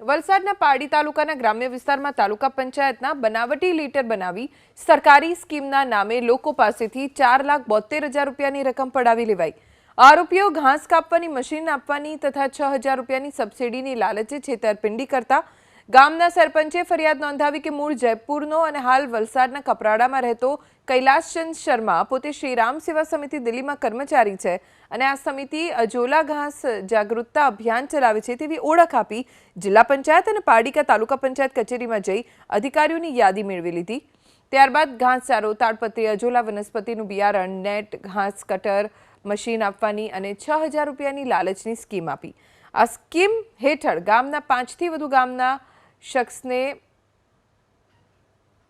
વલસાડના પારડી તાલુકાના ગ્રામ્ય વિસ્તારમાં તાલુકા પંચાયતના બનાવટી લીટર બનાવી સરકારી સ્કીમના નામે લોકો પાસેથી ચાર લાખ બોતેર હજાર રૂપિયાની રકમ પડાવી લેવાઈ. આરોપીઓ ઘાસ કાપવાની મશીન આપવાની તથા છ હજાર રૂપિયાની સબસિડીની લાલચે છેતરપિંડી કરતા ગામના સરપંચે ફરિયાદ નોંધાવી કે મૂળ જયપુરનો અને હાલ વલસાડના કપરાડામાં રહેતો કૈલાસચંદ શર્મા પોતે શ્રીરામ સેવા સમિતિ દિલ્હીમાં કર્મચારી છે અને આ સમિતિ અજોલા ઘાસ જાગૃતતા અભિયાન ચલાવે છે તેવી ઓળખ આપી જિલ્લા પંચાયત અને પાડિકા તાલુકા પંચાયત કચેરીમાં જઈ અધિકારીઓની યાદી મેળવી લીધી. ત્યારબાદ ઘાસચારો, તાડપત્રી, અજોલા વનસ્પતિનું બિયારણ, નેટ, ઘાસ કટર, મશીન આપવાની અને છ હજાર રૂપિયાની લાલચની સ્કીમ આપી. આ સ્કીમ હેઠળ ગામના પાંચથી વધુ ગામના શખ્સને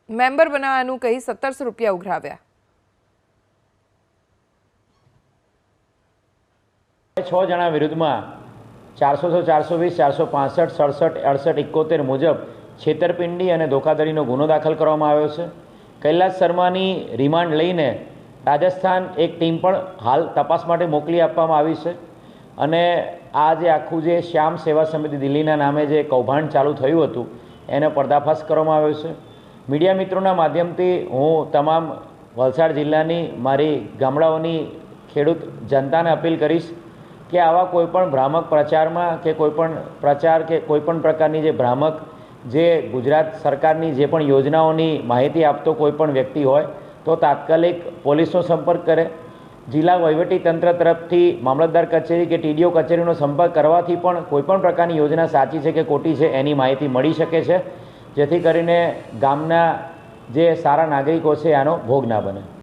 મેમ્બર બનાવવાનું કહી સત્તરસો રૂપિયા ઉઘરાવ્યા. છ જણા વિરુદ્ધમાં ચારસો સો ચારસો વીસ, ચારસો પાસઠ, સડસઠ, અડસઠ એકોતેર મુજબ છેતરપિંડી અને ધોખાધડીનો ગુનો દાખલ કરવામાં આવ્યો છે. કૈલાસ શર્માની રિમાન્ડ લઈને રાજસ્થાન એક ટીમ પણ હાલ તપાસ માટે મોકલી આપવામાં આવી છે. અને આ જે આખું જે શ્યામ સેવા સમિતિ દિલ્હીના નામે જે કૌભાંડ ચાલુ થયું હતું, એને પર્દાફાશ કરવામાં આવ્યો છે. મીડિયા મિત્રોના માધ્યમથી હું તમામ વલસાડ જિલ્લાની, મારી ગામડાઓની ખેડૂત જનતાને અપીલ કરીશ કે આવા કોઈપણ ભ્રામક પ્રચારમાં કે કોઈપણ પ્રચાર કે કોઈપણ પ્રકારની જે ભ્રામક જે ગુજરાત સરકારની જે પણ યોજનાઓની માહિતી આપતો કોઈપણ વ્યક્તિ હોય, તો તાત્કાલિક પોલીસનો સંપર્ક કરે જિલ્લા વહીવટી તંત્ર તરફથી મામલતદાર કચેરી કે ટીડીઓ કચેરીનો સંપર્ક કરવાથી પણ કોઈપણ પ્રકારની યોજના સાચી છે કે ખોટી છે એની માહિતી મળી શકે છે, જેથી કરીને ગામના જે સારા નાગરિકો છે આનો ભોગ ના બને.